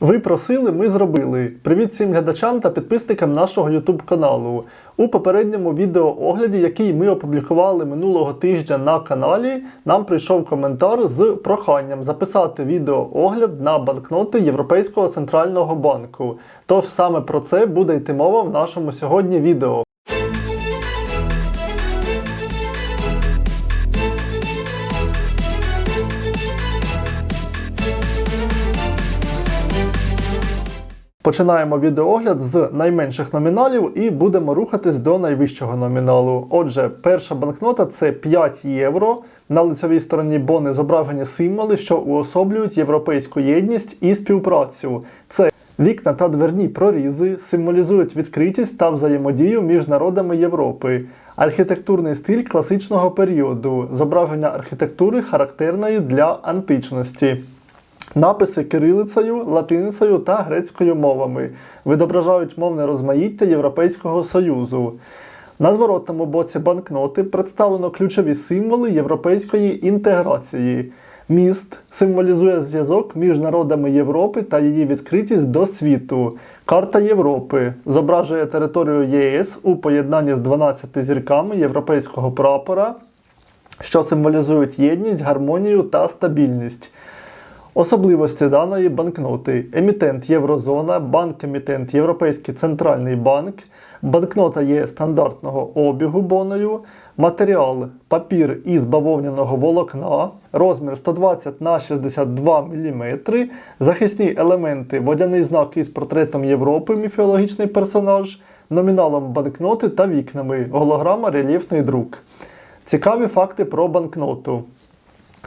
Ви просили, ми зробили. Привіт всім глядачам та підписникам нашого YouTube каналу. У попередньому відеоогляді, який ми опублікували минулого тижня на каналі, нам прийшов коментар з проханням записати відеоогляд на банкноти Європейського центрального банку. Тож саме про це буде йти мова в нашому сьогодні відео. Починаємо відеоогляд з найменших номіналів і будемо рухатись до найвищого номіналу. Отже, перша банкнота це 5 євро. На лицевій стороні бони зображені символи, що уособлюють європейську єдність і співпрацю. Це вікна та дверні прорізи символізують відкритість та взаємодію між народами Європи. Архітектурний стиль класичного періоду, зображення архітектури характерної для античності. Написи кирилицею, латиницею та грецькою мовами відображають мовне розмаїття Європейського Союзу. На зворотному боці банкноти представлено ключові символи європейської інтеграції. Міст символізує зв'язок між народами Європи та її відкритість до світу. Карта Європи зображує територію ЄС у поєднанні з 12 зірками європейського прапора, що символізують єдність, гармонію та стабільність. Особливості даної банкноти: емітент Єврозона, банк-емітент Європейський центральний банк, банкнота є стандартного обігу боною, матеріал папір із бавовняного волокна, розмір 120 на 62 мм, захисні елементи, водяний знак із портретом Європи, міфіологічний персонаж, номіналом банкноти та вікнами, голограма, рельєфний друк. Цікаві факти про банкноту.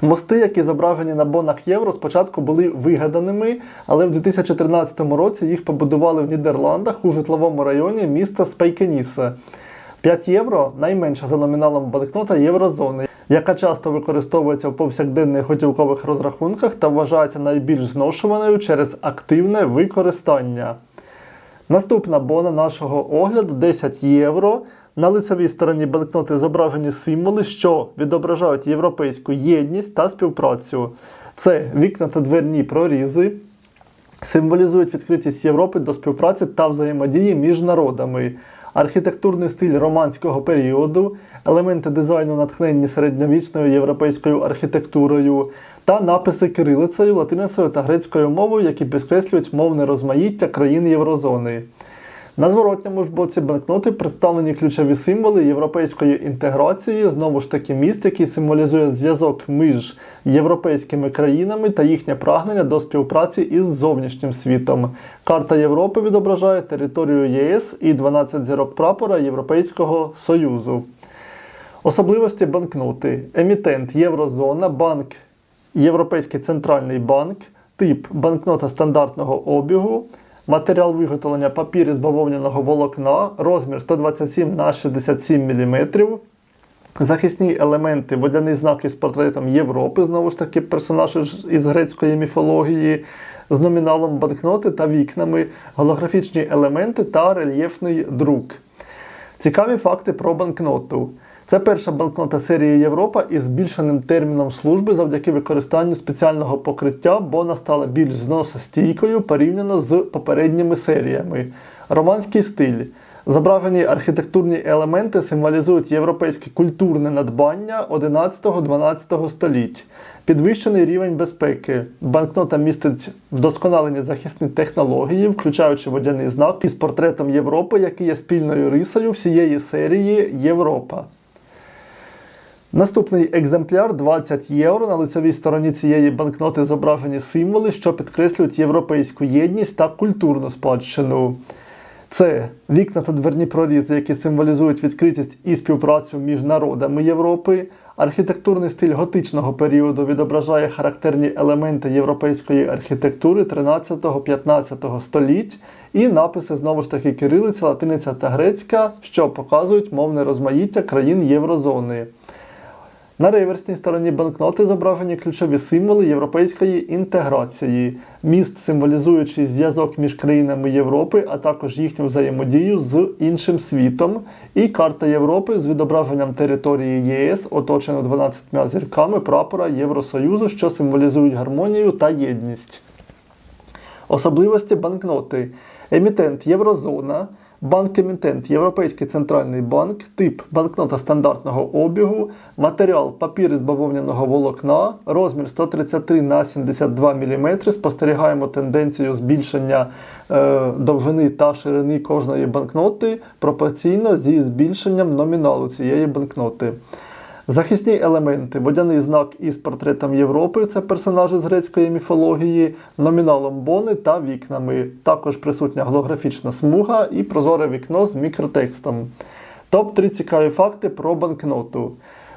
Мости, які зображені на бонах євро, спочатку були вигаданими, але в 2013 році їх побудували в Нідерландах у житловому районі міста Спейкенісе. 5 євро найменша за номіналом банкнота єврозони, яка часто використовується в повсякденних готівкових розрахунках та вважається найбільш зношуваною через активне використання. Наступна бона нашого огляду 10 євро. На лицевій стороні банкноти зображені символи, що відображають європейську єдність та співпрацю. Це вікна та дверні прорізи, символізують відкритість Європи до співпраці та взаємодії між народами, архітектурний стиль романського періоду, елементи дизайну натхненні середньовічною європейською архітектурою та написи кирилицею, латиницею та грецькою мовою, які підкреслюють мовне розмаїття країн Єврозони. На зворотньому ж боці банкноти представлені ключові символи європейської інтеграції, знову ж таки міст, який символізує зв'язок між європейськими країнами та їхнє прагнення до співпраці із зовнішнім світом. Карта Європи відображає територію ЄС і 12 зірок прапора Європейського Союзу. Особливості банкноти. Емітент Єврозона, банк Європейський центральний банк, тип банкнота стандартного обігу. Матеріал виготовлення папір із бавовняного волокна, розмір 127 на 67 мм. Захисні елементи, водяний знак із портретом Європи, знову ж таки, персонаж із грецької міфології, з номіналом банкноти та вікнами, голографічні елементи та рельєфний друк. Цікаві факти про банкноту. Це перша банкнота серії Європа із збільшеним терміном служби завдяки використанню спеціального покриття, бо вона стала більш зносостійкою порівняно з попередніми серіями. Романський стиль. Зображені архітектурні елементи символізують європейське культурне надбання 11-12 століть. Підвищений рівень безпеки. Банкнота містить вдосконалені захисні технології, включаючи водяний знак із портретом Європи, який є спільною рисою всієї серії Європа. Наступний екземпляр 20 євро. На лицевій стороні цієї банкноти зображені символи, що підкреслюють європейську єдність та культурну спадщину. Це вікна та дверні прорізи, які символізують відкритість і співпрацю між народами Європи. Архітектурний стиль готичного періоду відображає характерні елементи європейської архітектури 13-15 століть і написи знову ж таки кирилиця, латиниця та грецька, що показують мовне розмаїття країн Єврозони. На реверсній стороні банкноти зображені ключові символи європейської інтеграції, міст, символізуючий зв'язок між країнами Європи, а також їхню взаємодію з іншим світом, і карта Європи з відображенням території ЄС, оточену 12 зірками прапора Євросоюзу, що символізують гармонію та єдність. Особливості банкноти. Емітент Єврозона, банк-емітент Європейський центральний банк, тип банкнота стандартного обігу, матеріал папір із бавовняного волокна, розмір 133 на 72 мм. Спостерігаємо тенденцію збільшення е, довжини та ширини кожної банкноти пропорційно зі збільшенням номіналу цієї банкноти. Захисні елементи, водяний знак із портретом Європи, це персонажі з грецької міфології, номіналом бони та вікнами. Також присутня голографічна смуга і прозоре вікно з мікротекстом. Топ-3 цікаві факти про банкноту.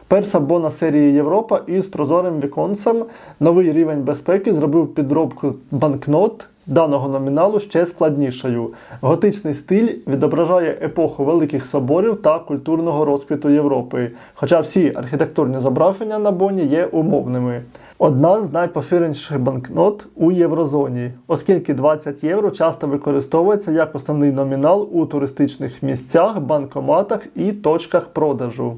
Перша бона серії Європа із прозорим віконцем новий рівень безпеки зробив підробку банкнот даного номіналу ще складнішою. Готичний стиль відображає епоху великих соборів та культурного розквіту Європи, хоча всі архітектурні зображення на боні є умовними. Одна з найпоширеніших банкнот у єврозоні, оскільки 20 євро часто використовується як основний номінал у туристичних місцях, банкоматах і точках продажу.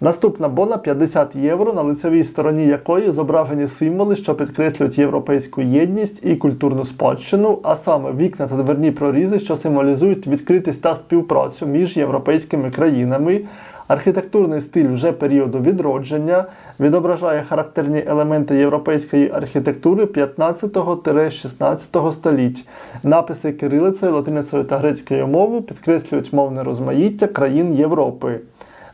Наступна бона 50 євро, на лицевій стороні якої зображені символи, що підкреслюють європейську єдність і культурну спадщину, а саме вікна та дверні прорізи, що символізують відкритість та співпрацю між європейськими країнами. Архітектурний стиль вже періоду відродження відображає характерні елементи європейської архітектури 15-16 століть. Написи кирилицею, латиницею та грецькою мовою підкреслюють мовне розмаїття країн Європи.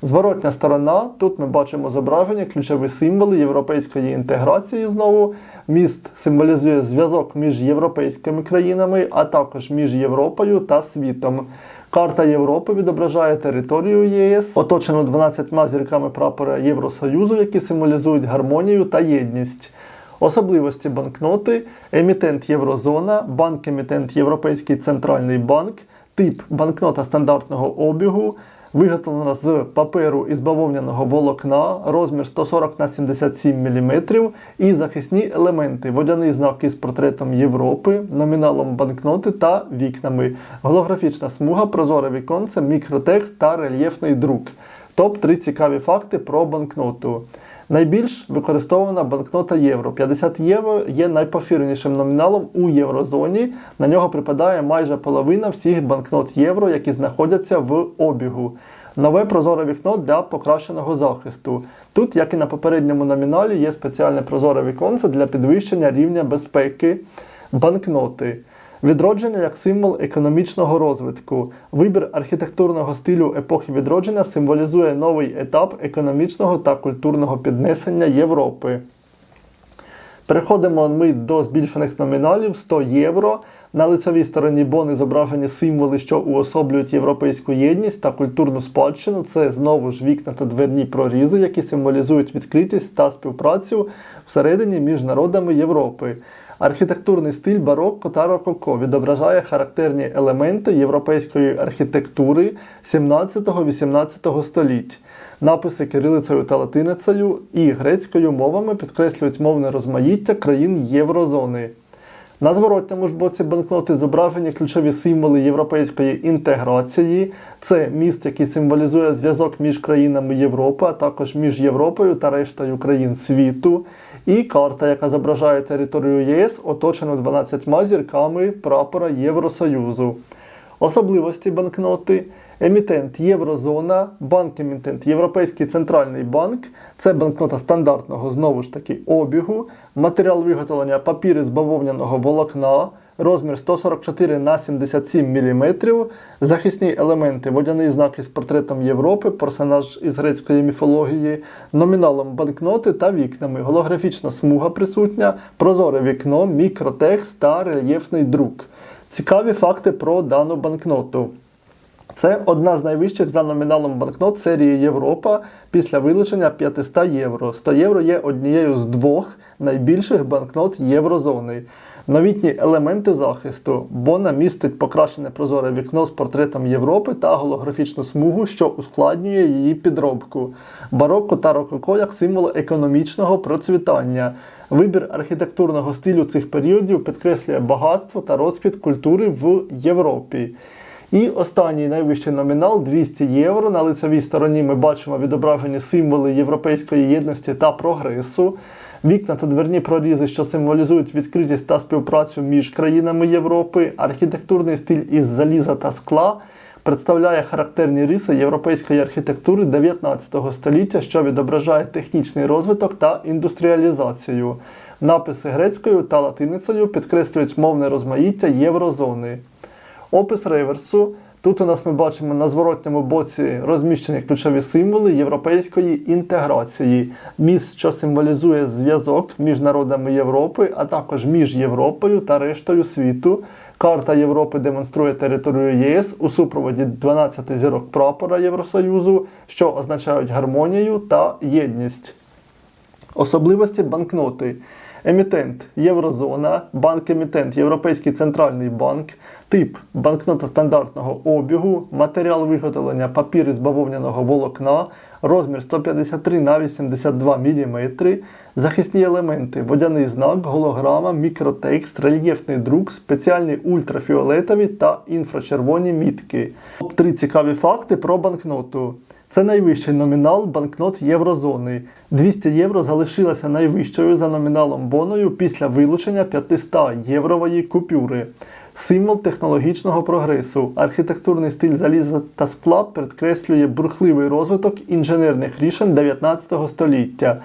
Зворотня сторона, тут ми бачимо зображення, ключові символи європейської інтеграції. Знову міст символізує зв'язок між європейськими країнами, а також між Європою та світом. Карта Європи відображає територію ЄС, оточену 12 зірками прапора Євросоюзу, які символізують гармонію та єдність. Особливості банкноти, емітент Єврозона, банк-емітент Європейський центральний банк, тип банкнота стандартного обігу, виготовлена з паперу із бавовняного волокна, розмір 140 на 77 мм і захисні елементи, водяний знак із портретом Європи, номіналом банкноти та вікнами, голографічна смуга, прозоре віконце, мікротекст та рельєфний друк. Топ-3 цікаві факти про банкноту. Найбільш використована банкнота євро. 50 євро є найпоширенішим номіналом у єврозоні. На нього припадає майже половина всіх банкнот євро, які знаходяться в обігу. Нове прозоре вікно для покращеного захисту. Тут, як і на попередньому номіналі, є спеціальне прозоре віконце для підвищення рівня безпеки банкноти. Відродження як символ економічного розвитку. Вибір архітектурного стилю епохи відродження символізує новий етап економічного та культурного піднесення Європи. Переходимо ми до збільшених номіналів 100 євро. На лицевій стороні бони зображені символи, що уособлюють європейську єдність та культурну спадщину. Це знову ж вікна та дверні прорізи, які символізують відкритість та співпрацю всередині між народами Європи. Архітектурний стиль барокко та рококо відображає характерні елементи європейської архітектури 17-18 століть. Написи кирилицею та латиницею і грецькою мовами підкреслюють мовне розмаїття країн Єврозони. На зворотньому ж боці банкноти зображені ключові символи європейської інтеграції. Це міст, який символізує зв'язок між країнами Європи, а також між Європою та рештою країн світу. І карта, яка зображає територію ЄС, оточену 12 зірками прапора Євросоюзу. Особливості банкноти. Емітент Єврозона, банк-емітент Європейський центральний банк. Це банкнота стандартного знову ж таки обігу. Матеріал виготовлення папір із бавовняного волокна. Розмір 144 на 77 мм. Захисні елементи, водяний знак із портретом Європи, персонаж із грецької міфології, номіналом банкноти та вікнами, голографічна смуга присутня, прозоре вікно, мікротекст та рельєфний друк. Цікаві факти про дану банкноту. Це одна з найвищих за номіналом банкнот серії Європа після вилучення 500 євро. 100 євро є однією з двох найбільших банкнот єврозони. Новітні елементи захисту. Бона містить покращене прозоре вікно з портретом Європи та голографічну смугу, що ускладнює її підробку. Барокко та рококо як символ економічного процвітання. Вибір архітектурного стилю цих періодів підкреслює багатство та розквіт культури в Європі. І останній найвищий номінал 200 євро. На лицевій стороні ми бачимо відображені символи європейської єдності та прогресу. вікна та дверні прорізи, що символізують відкритість та співпрацю між країнами Європи, архітектурний стиль із заліза та скла. Представляє характерні риси європейської архітектури 19 століття, що відображає технічний розвиток та індустріалізацію. Написи грецькою та латиницею підкреслюють мовне розмаїття єврозони. Опис реверсу. Тут у нас ми бачимо на зворотньому боці розміщені ключові символи європейської інтеграції, міст, що символізує зв'язок між народами Європи, а також між Європою та рештою світу. Карта Європи демонструє територію ЄС у супроводі 12 зірок прапора Євросоюзу, що означають гармонію та єдність. Особливості банкноти. Емітент Єврозона, банк-емітент Європейський центральний банк, тип банкнота стандартного обігу, матеріал виготовлення папір із бавовняного волокна, розмір 153 на 82 мм, захисні елементи, водяний знак, голограма, мікротекст, рельєфний друк, спеціальні ультрафіолетові та інфрачервоні мітки. Топ-3 цікаві факти про банкноту. Це найвищий номінал банкнот Єврозони. 200 євро залишилася найвищою за номіналом боною після вилучення 500 єврової купюри. Символ технологічного прогресу. Архітектурний стиль заліза та скла підкреслює бурхливий розвиток інженерних рішень 19 століття.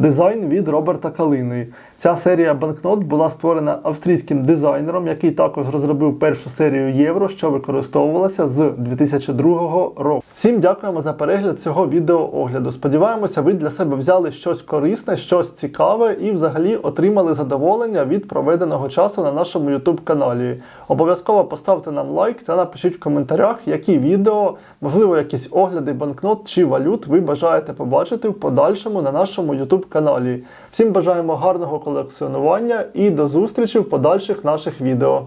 Дизайн від Роберта Калини. Ця серія банкнот була створена австрійським дизайнером, який також розробив першу серію євро, що використовувалася з 2002 року. Всім дякуємо за перегляд цього відеоогляду. Сподіваємося, ви для себе взяли щось корисне, щось цікаве і взагалі отримали задоволення від проведеного часу на нашому YouTube каналі. Обов'язково поставте нам лайк та напишіть в коментарях, які відео, можливо, якісь огляди банкнот чи валют ви бажаєте побачити в подальшому на нашому YouTube каналі. Всім бажаємо гарного колекціонування і до зустрічі в подальших наших відео.